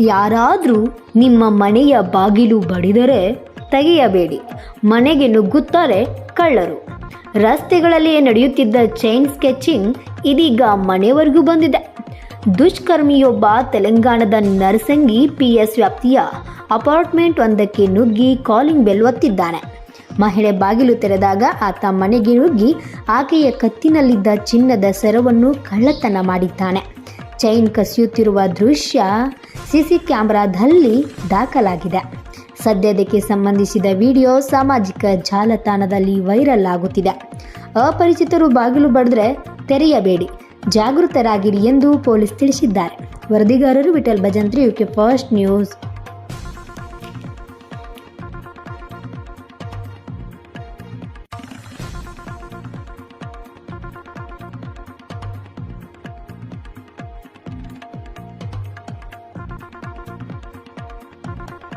ಯಾರಾದರೂ ನಿಮ್ಮ ಮನೆಯ ಬಾಗಿಲು ಬಡಿದರೆ ತೆಗೆಯಬೇಡಿ. ಮನೆಗೆ ನುಗ್ಗುತ್ತಾರೆ ಕಳ್ಳರು. ರಸ್ತೆಗಳಲ್ಲಿ ನಡೆಯುತ್ತಿದ್ದ ಚೈನ್ ಸ್ಕೆಚಿಂಗ್ ಇದೀಗ ಮನೆವರೆಗೂ ಬಂದಿದೆ. ದುಷ್ಕರ್ಮಿಯೊಬ್ಬ ತೆಲಂಗಾಣದ ನರಸಂಗಿ ಪಿ ಎಸ್ ವ್ಯಾಪ್ತಿಯ ಅಪಾರ್ಟ್ಮೆಂಟ್ ಒಂದಕ್ಕೆ ನುಗ್ಗಿ ಕಾಲಿಂಗ್ ಬೆಲ್ ಒತ್ತಿದ್ದಾನೆ. ಮಹಿಳೆ ಬಾಗಿಲು ತೆರೆದಾಗ ಆತ ಮನೆಗೆ ನುಗ್ಗಿ ಆಕೆಯ ಕತ್ತಿನಲ್ಲಿದ್ದ ಚಿನ್ನದ ಸರವನ್ನು ಕಳ್ಳತನ ಮಾಡಿದ್ದಾನೆ. ಚೈನ್ ಕಸಿಯುತ್ತಿರುವ ದೃಶ್ಯ ಸಿಸಿ ಕ್ಯಾಮೆರಾದಲ್ಲಿ ದಾಖಲಾಗಿದೆ. ಸದ್ಯದಕ್ಕೆ ಸಂಬಂಧಿಸಿದ ವಿಡಿಯೋ ಸಾಮಾಜಿಕ ಜಾಲತಾಣದಲ್ಲಿ ವೈರಲ್ ಆಗುತ್ತಿದೆ. ಅಪರಿಚಿತರು ಬಾಗಿಲು ಬಡಿದ್ರೆ ತೆರೆಯಬೇಡಿ, ಜಾಗೃತರಾಗಿರಿ ಎಂದು ಪೊಲೀಸ್ ತಿಳಿಸಿದ್ದಾರೆ. ವರದಿಗಾರರು Vittal Bhajantri, UK first news.